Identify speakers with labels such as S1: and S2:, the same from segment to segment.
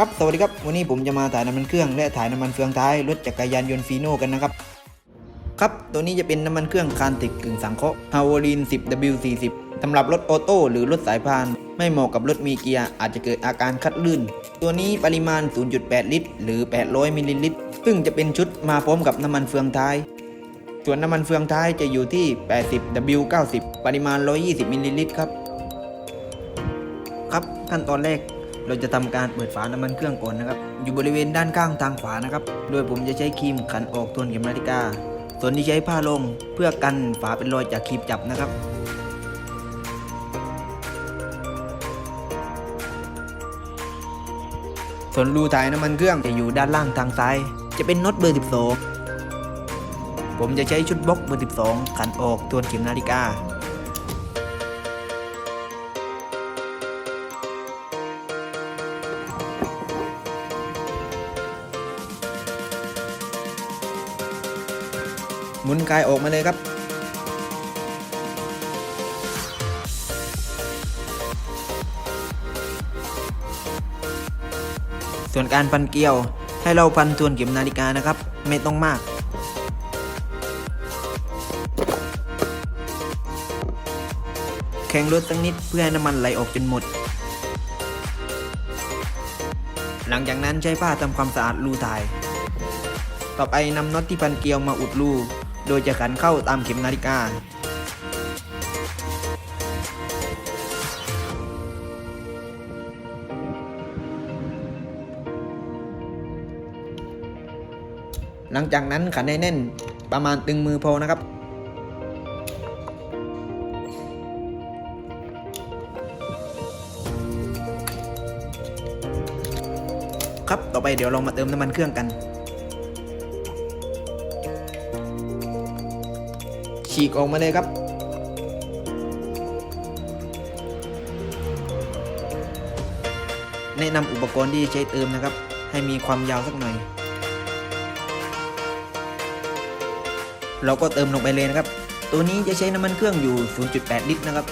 S1: ครับสวัสดีครับวันนี้ผมจะมาถ่ายน้ำมันเครื่องและถ่ายน้ำมันเฟืองท้ายรถจักรยานยนต์ฟีโน่กันนะครับครับตัวนี้จะเป็นน้ำมันเครื่องคานติกกึ่งสังเคราะห์ฮาวลิน 10W40 สำหรับรถออโต้หรือรถสายพาน ไม่เหมาะกับรถมีเกียร์อาจจะเกิดอาการคัดลื่น ตัวนี้ปริมาณ 0.8 ลิตร หรือ 800มิลลิลิตร ซึ่งจะเป็นชุดมาพร้อมกับน้ำมันเฟืองท้าย ส่วนน้ำมันเฟืองท้ายจะอยู่ที่ 80W90 ปริมาณ 120มิลลิลิตรครับ ครับขั้นตอนแรก เราจะทำการเปิดฝาน้ำมันเครื่องก่อนนะครับ อยู่บริเวณด้านข้างทางขวานะครับ โดยผมจะใช้ครีมขันออกทวนเข็มนาฬิกา ส่วนที่ใช้ผ้าลงเพื่อกันฝาเป็นรอยจากครีมจับนะครับส่วนรูถ่ายน้ำมันเครื่องจะอยู่ด้านล่างทางซ้าย จะเป็นน็อตเบอร์ 12 ผมจะใช้ชุดบล็อกเบอร์ 12 ขันออกทวนเข็มนาฬิกา หมุนกายออกมาเลยครับส่วนการพันเกลียวให้เราพันทวนเข็มนาฬิกานะครับ ไม่ต้องมาก แข่งรถสักนิดเพื่อให้น้ำมันไหลออกจนหมด หลังจากนั้นใช้ผ้าทำความสะอาดรูถ่าย ต่อไปนำน็อตที่พันเกลียวมาอุดรู โดยจะขันเข้าตามเข็มนาฬิกา หลังจากนั้นขันให้แน่นประมาณตึงมือพอนะครับครับ ต่อไปเดี๋ยวเรามาเติมน้ำมันเครื่องกัน ฉีกออกมาเลยครับแนะนำอุปกรณ์ที่ใช้เติมนะครับ ให้มีความยาวสักหน่อย เราก็เติมลงไปเลยนะครับ ตัวนี้จะใช้น้ำมันเครื่องอยู่ 0.8 ลิตรนะครับ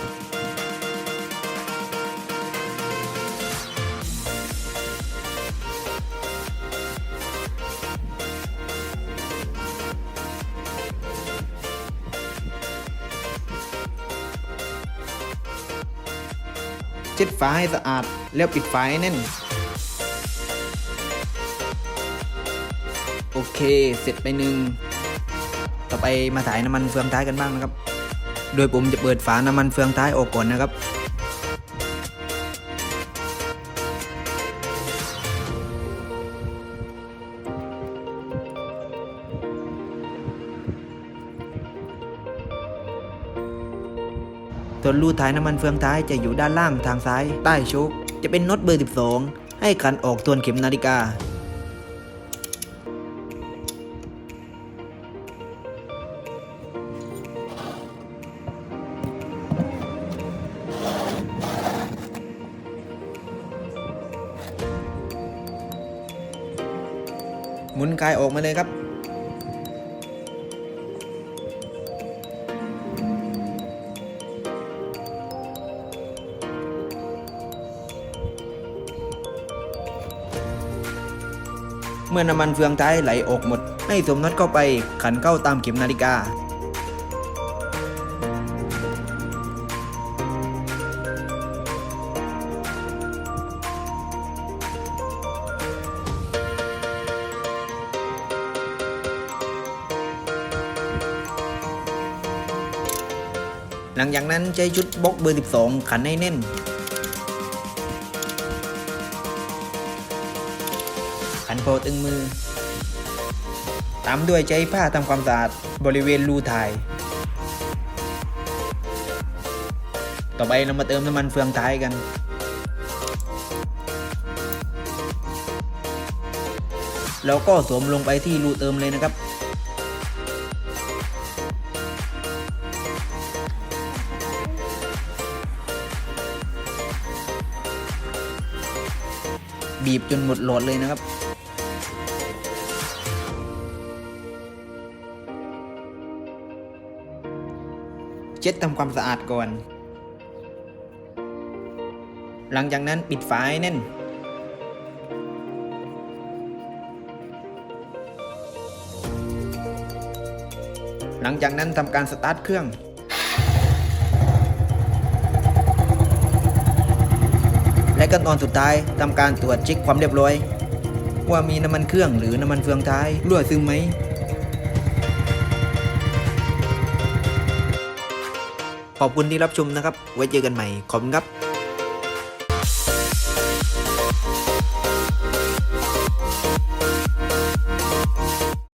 S1: เช็ดฝาให้สะอาด แล้วปิดฝาให้แน่น โอเค เสร็จไปหนึ่ง ต่อไปมาถ่ายน้ำมันเฟืองท้ายกันบ้างนะครับ โดยผมจะเปิดฝาน้ำมันเฟืองท้ายออกก่อนนะครับ ส่วนรูถ่ายน้ำมันเฟืองท้ายจะอยู่ด้านล่างทางซ้าย ใต้โชคจะเป็นน็อตเบอร์ 12 ให้ขันออกทวนเข็มนาฬิกาหมุนกายออกมาเลยครับ เมื่อน้ำมันเฟืองท้ายไหลออกหมด ให้สมน็อตเข้าไปขันเข้าตามเข็มนาฬิกา หลังจากนั้นใช้ชุดบล็อกเบอร์ 12 ขันให้แน่น โพตึงมือ ตามด้วยใช้ผ้าทำความสะอาดบริเวณรูถ่าย ต่อไปเรามาเติมน้ำมันเฟืองท้ายกัน แล้วก็สวมลงไปที่รูเติมเลยนะครับบีบจนหมดโหลดเลยนะครับ เช็ดทำความสะอาดก่อน หลังจากนั้นปิดฝาให้แน่น หลังจากนั้นทำการสตาร์ทเครื่องและขั้นตอนสุดท้ายทำการตรวจเช็คความเรียบร้อย ว่ามีน้ำมันเครื่องหรือน้ำมันเฟืองท้ายรั่วซึมไหม ขอบคุณที่รับชมนะครับ ไว้เจอกันใหม่ขอบคุณครับ